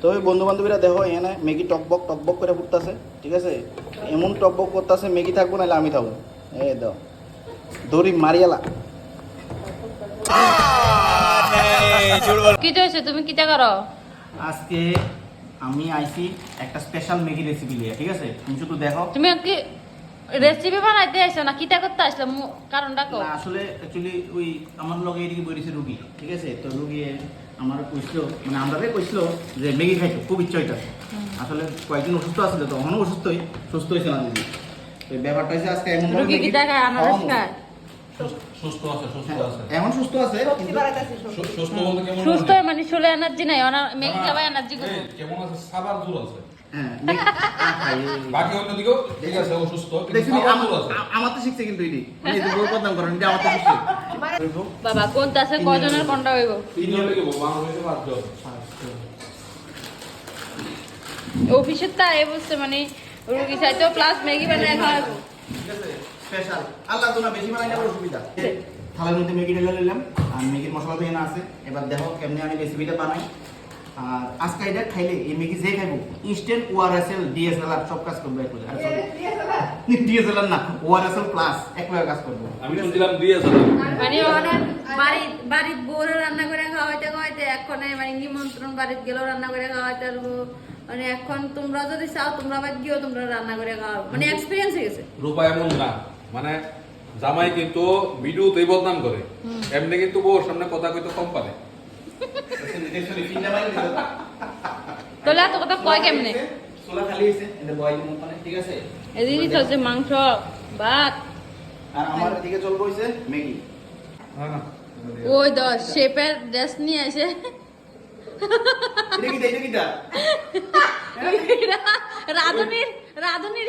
তো ওই বন্ধু বান্ধবীরা দেখো এখানে ম্যাগি টকবক টকবক করে ফুটতেছে ঠিক আছে? এমন টকবক করতেছে ম্যাগি থাকব নাহলে আমি থাকব। এ দাও দড়ি মারিয়ালা। কি হয়েছে তুমি কিটা করো? আজকে আমি আইছি একটা স্পেশাল ম্যাগি রেসিপি নিয়ে ঠিক আছে? তুমি শুধু দেখো। তুমি কি রেসিপি বানাইতে আসছো না কিটা করতে আসলে? কারণটা কো না, আসলে অ্যাকচুয়ালি ওই আমার লগে এদিকে বইছে রুগী ঠিক আছে? তো রুগী আমার কইছিল মানে আমরা কইছিল যে মেগি খাইতো খুব ইচ্ছা হইতাছে। আসলে কয়েকদিন অসুস্থ আছিল তো এখনও অসুস্থই সুস্থ হয়েছে না দিদি। তো ব্যাপারটা হচ্ছে আজকে এমন রোগী কি দেখা আনারস খায় সুস্থ আছে সুস্থ আছে। এখন সুস্থ আছে। সুস্থ। বলতে কেমন সুস্থ মানে চলে এনার্জি নাই মেঘ খাওয়া এনার্জি কেমন আছে? সাবার জোর আছে। ম্যাগি- আ, খাই। বাকি অন্যদিকেও ঠিক আছে অসুস্থ কিন্তু দেখছি সাবার আম- জোর আছে। আ- আমার তো শিখছে কিন্তু এটি। এই বদনাম করেন এটা আমার তো শিখছে। বাবা কোন আছে কজনের কোনটা হইব? তিনজন থেকে বাংলাদেশে পাঁচজন। অফিসের তা এ বলছে মানে রুগী চাইতো প্লাস ম্যাগি বানায় খাওয়াবো ঠিক আছে স্পেশাল আল্লাহ বেশি বানাই না অসুবিধা। থালার মধ্যে ম্যাগি ঢেলে নিলাম আর ম্যাগির মশলা তো এনে আছে। এবার দেখো কেমনি আমি রেসিপিটা বানাই। আর আজকে এটা খাইলে এই যে খাইবো ইনস্ট্যান্ট ওআরএসএল ডিএসএলআর সব কাজ করবে একবার আর ডিএসএলআর না ওআরএসএল প্লাস একবার কাজ করবে। আমি শুনছিলাম দিয়েছে মানে ওখানে বাড়ি বউরে রান্না করে খাওয়াইতে খাওয়াইতে এখন মানে নিমন্ত্রণ বাড়িতে গেলেও রান্না করে খাওয়াইতে পারব। মানে এখন তোমরা যদি চাও তোমরা বাদ গিয়েও তোমরা রান্না করে খাওয়াবো। মানে এক্সপিরিয়েন্স হয়ে গেছে। রূপা এমন না। মানে জামাই কিন্তু ভিডিওতেই বদনাম করে। এমনি কিন্তু বউর সামনে কথা কইতে কম পারে। এত কথা কয় কেমনে সোলা খালি হয়েছে এটা বয় দিন মানে ঠিক আছে এদিকে চলছে মাংস ভাত আর আমার দিকে চলবো হয়েছে ম্যাগি হ্যাঁ ওই দশ শেপের ড্রেস নিয়ে আসে এটা কি এটা কি রাধুনির রাধুনির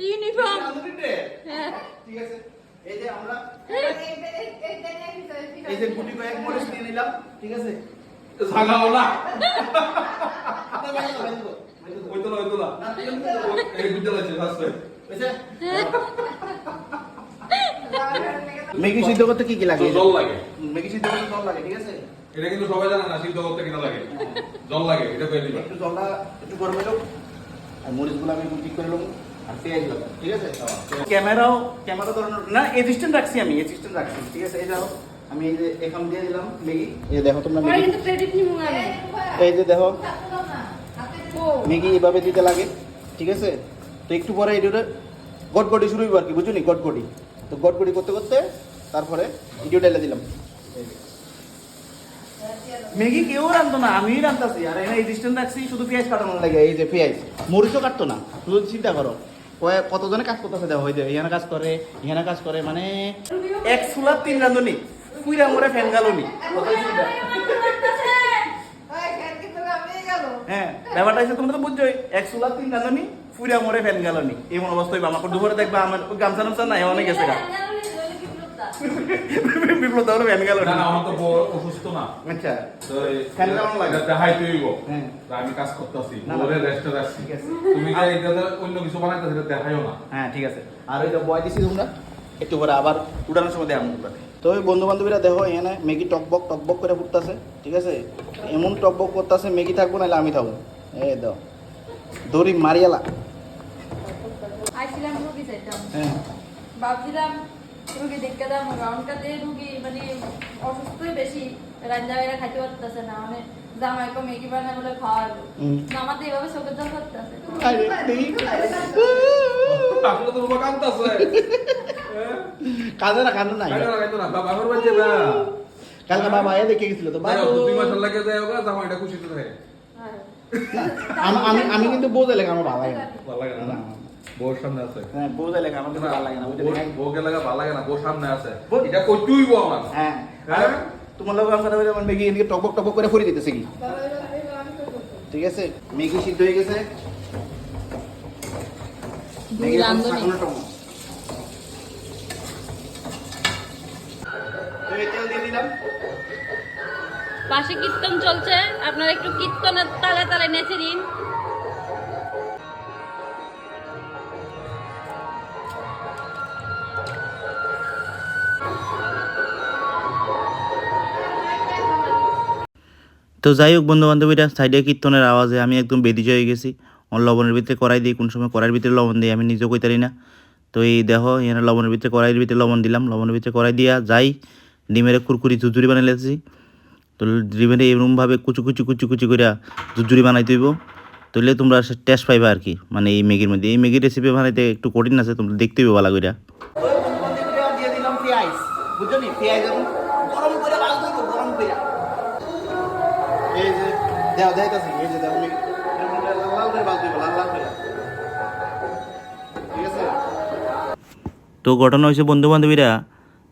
ইউনিফর্ম হ্যাঁ ঠিক আছে এই যে আমরা এই যে গুটি কয়েক মরিচ নিয়ে নিলাম ঠিক আছে জাগাও না না, বাইরে দাও, বাইরে দাও, বাইরে দাও। ওইতো না ওইতো না না, তুই এমনি করো। এই বুঝতে লাগছে ফার্স্ট হয়েছে? ম্যাগি সিদ্ধ করতে কি কি লাগে? জল লাগে। ম্যাগি সিদ্ধ করতে জল লাগে ঠিক আছে? এটা কিন্তু সবাই জানে না সিদ্ধ করতে কিনা লাগে। জল লাগে এটা কয়ে দিবা একটু জলটা একটু গরম হলো আর মরিচগুলো আমি ঠিক করে নেব। আর পেঁয়াজ লাগাবো ঠিক আছে? ক্যামেরাও ক্যামেরা ধরানোর না এসিস্ট্যান্ট রাখছি আমি এসিস্ট্যান্ট রাখছি ঠিক আছে? এই যাও আমি এই যে এখন দিয়ে দিলাম ম্যাগি এই দেখো তোমরা আমি। এই যে দেখো। ও। ম্যাগি এইভাবে দিতে লাগে ঠিক আছে? তো একটু পরে এটা গটগটি শুরু হইব আর কি বুঝলি গটগটি। তো গটগটি করতে করতে তারপরে ভিডিও ঢেলে দিলাম। ম্যাগি কেউ রাখতো না আমি রাখতেছি আর এখানে এসিস্ট্যান্ট রাখছি শুধু পেঁয়াজ কাটানোর লাগে। এই যে পেঁয়াজ মরিচও কাটতো না। শুধু চিন্তা করো কতজনে কাজ করতেছে দেখো ওই যে এখানে কাজ করে এখানে কাজ করে মানে এক সুলার তিন রাঁধুনি। কুইরা মরে ফ্যান গালনি। হ্যাঁ ব্যাপারটা হচ্ছে তোমরা তো বুঝছোই এক সুলার তিন রাঁধুনি ফুইরা মরে ফ্যান গালনি। এমন অবস্থা হইবা আমার দুপুরে দেখবা আমার গামছা নামছা নাই অনেক গেছে গা। বিপ্লব তাহলে ফ্যান গালনি। না না আমার তো বউ অসুস্থ না। আচ্ছা। তো ফ্যান কেমন লাগে? দেখাই তুইব হ্যাঁ। আমি কাজ করতেছি। বউরে রেস্টে রাখছি। তুমি যে এটাতে অন্য কিছু বানাইতে সেটা দেখাইও না। হ্যাঁ ঠিক আছে। আর ওই যে বয় দিছি তোমরা একটু পরে আবার উঠানোর সময় তোমরা তো ওই বন্ধু বান্ধবীরা দেখো এখানে ম্যাগি টকবক টকবক করে ফুটতেছে ঠিক আছে? এমন টকবক করতেছে ম্যাগি থাকব নাহলে আমি থাকব। এই দাও দড়ি মারিয়ালা। আইছিলাম রুগী চাইতাম। হ্যাঁ। ভাবছিলাম রুগী দেখতে দাম রাউন্ডটাতে রুগী মানে অসুস্থই বেশি রান্না বাইরা খাইতে পারতেছে না মানে জামাইকে মেগি বানায় বলে খাওয়াবো। আমাদের এভাবে চোখের জল করতেছে কাঁদে না কাঁদে নাই না কালকে বাবা এ দেখে গেছিল তো বাবা। দুই মাস লাগে যায় ওগা জামা খুশিতে থাকে। আমি- আমি আমি কিন্তু বোঝা লেগে আমার ভালো লাগে না। ভালো লাগে না না? বউর সামনে আছে। হ্যাঁ বোঝা লেগে আমার কিন্তু ভালো লাগে না বউকে লাগা ভালো লাগে না বউর সামনে আছে। বউ- এটা কইতুইব আমার। হ্যাঁ। হ্যাঁ? তোমার লোক আমার কথা আমার ম্যাগি এদিকে টকবক টকবক করে ফরি দিতেছে কি? ঠিক আছে? ম্যাগি সিদ্ধ হয়ে গেছে। ছাঁকানোর তো তেল দিয়ে দিলাম। পাশে কীর্তন চলছে। আপনারা একটু কীর্তনের তালে তালে নেচে নিন। তো যাই হোক বন্ধু বান্ধবীরা সাইডে কীর্তনের আওয়াজে আমি একদম বেদিজ হয়ে গেছি। লবণের ভিতরে কড়াই দিই কোন সময় কড়াইয়ের ভিতরে লবণ দিই আমি নিজেও কইতারি না। তো এই দেখো এখানে লবণের ভিতরে কড়াইয়ের ভিতরে লবণ দিলাম। লবণের ভিতরে কড়াই দিয়া যাই ডিমের কুরকুরি ঝুরঝুরি বানাই লেছি। তো ডিমের এরকমভাবে কুচু কুচু কুচু কুচু করে ঝুরঝুরি বানাই দিব। তাহলে তোমরা টেস্ট পাইবা আর কি মানে এই ম্যাগির মধ্যে। এই ম্যাগির রেসিপি বানাইতে একটু কঠিন আছে, তোমরা দেখতে হবে ভালো করে তো ঘটনা হয়েছে বন্ধু বান্ধবীরা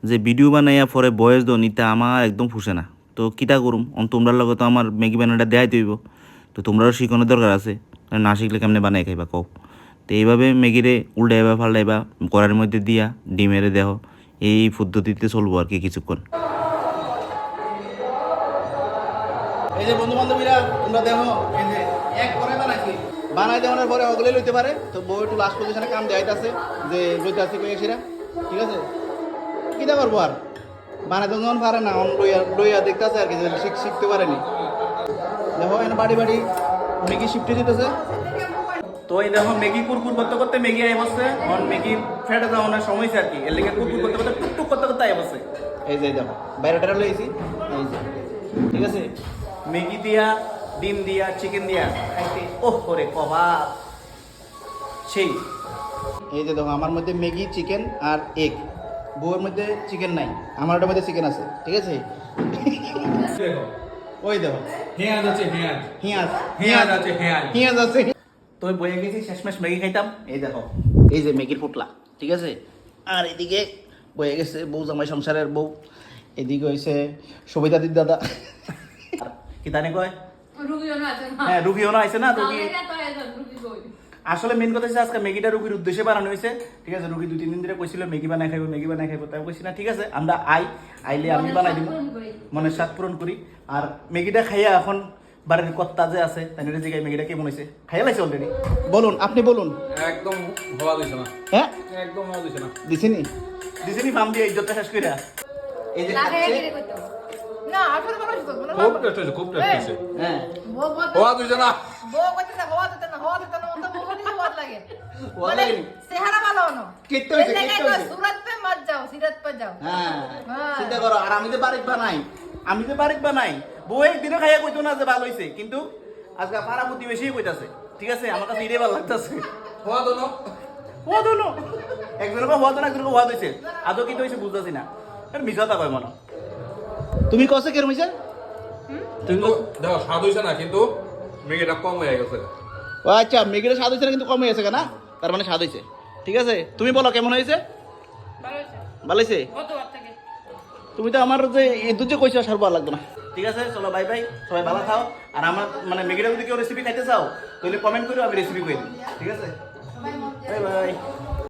যে ভিডিও বানাইয়া পরে বয়স দো নিতে আমার একদম ফুসে না। তো কিতা করুম? অন তোমরার লগে তো আমার ম্যাগি বানানোটা দেখাই তৈব তো তোমরাও শিখানোর দরকার আছে। না শিখলে কেমনে বানাই খাইবা কও? তো এইভাবে ম্যাগিরে উল্টাইবা, ফাল্টাইবা কড়ার মধ্যে দিয়া ডিমেরে দেহ। এই পদ্ধতিতে চলবো আর কি কিছুক্ষণ। এই যে বন্ধু বান্ধবীরা তোমরা দেখো এক করে বানাই দেওয়ার পরে লইতে পারে। তো একটু লাস্ট পজিশনে কাম যে লইতে ঠিক আছে? কিটা করব আর? বানাইতে যখন পারে না অন লইয়া লইয়া দেখতেছে আর কি শিখ শিখতে পারেনি। দেখো এনে বাড়ি বাড়ি ম্যাগি শিফটে দিতেছে। তো এই দেখো ম্যাগি কুরকুর করতে করতে ম্যাগি আই বসছে অন ম্যাগি ফেটে যাওয়ার সময় আর কি। এর লেগে কুরকুর করতে করতে টুক টুক করতে করতে আই বসছে এই যে দেখো বাইরে টাইরে লইছি এই যে ঠিক আছে? ম্যাগি দিয়া ডিম দিয়া চিকেন দিয়া। খাইতে ওহ করে কবাব। সেই। এই যে দেখো আমার মধ্যে ম্যাগি চিকেন আর এগ। বউয়ের মধ্যে চিকেন নাই আমারটার মধ্যে চিকেন আছে ঠিক আছে? ওই দেখো। হেঁয়াজ আছে হেঁয়াজ। হিয়াজ হেঁয়াজ আছে হেঁয়াজ। হিয়াজ আছে। তো বয়ে গেছি শেষমেশ ম্যাগি খাইতাম। এই দেখো এই যে ম্যাগির ফুটলা ঠিক আছে? আর এদিকে বয়ে গেছে বউ জামাই সংসারের বউ এদিকে হয়েছে সবিতাদির দাদা। কি তানে কয়? রুগীও না আছে না। হ্যাঁ রুগীও না আছে না রুগী আসলে মেন কথা হচ্ছে আজকে ম্যাগিটা রুগীর উদ্দেশ্যে বানানো হয়েছে। ঠিক আছে রুগী দুই তিন দিন ধরে কইছিল ম্যাগি বানাই খাইবো ম্যাগি বানাই খাইবো। তাই কইছি না ঠিক আছে আমরা আই আইলে আমি বানাই দিব। মনের স্বাদ পূরণ করি। আর ম্যাগিটা খাইয়া এখন বাড়ির কর্তা যে আছে তাই জায়গায় ম্যাগিটা কেমন হয়েছে? খাইয়া লাইছে অলরেডি বলুন আপনি বলুন। একদম হওয়া দিছে না। হ্যাঁ? একদম হওয়া দিছে না। দিছিনি? দিছিনি ফার্ম দিয়ে ইজ্জতটা শেষ কইরা। এই যে না আসলে ভালো হয়েছে মানে খুব টেস্ট হয়েছে খুব টেস্ট হয়েছে হ্যাঁ হওয়া দিছে না। হওয়া দিতে না, হওয়া দিতে লাগে। চেহারা ভালো। সুরত পে মত যাও, সিরত পে যাও। হ্যাঁ হ্যাঁ। চিন্তা করো আর আমি যে বাড়িতে বানাই আমি যে বাড়িতে বানাই বউ একদিনও খাইয়া কইতো না যে ভালো হয়েছে কিন্তু আজকে পাড়া প্রতিবেশী কইতাছে ঠিক আছে আমার কাছে ইরে ভালো লাগতাছে। হওয়া তো হওয়া তো না। হওয়া হওয়া আদৌ কি বুঝতেছি আর কয় মনে তুমি কসে কেরম কিন্তু দেখো স্বাদ না কিন্তু মেঘেটা কম হয়ে গেছে। ও আচ্ছা মেঘের স্বাদ হয়েছে না কিন্তু কম হয়েছে না তার মানে স্বাদ হয়েছে। ঠিক আছে? তুমি বলো কেমন হয়েছে? ভালো হয়েছে। তুমি তো আমার যে এই দুধ যে কইছো সার ভালো লাগতো না। ঠিক আছে চলো বাই বাই সবাই ভালো থাও। আর আমার মানে মেঘেরা যদি কেউ রেসিপি খাইতে চাও তাহলে কমেন্ট করো আমি রেসিপি করে দিই। ঠিক আছে? Bye bye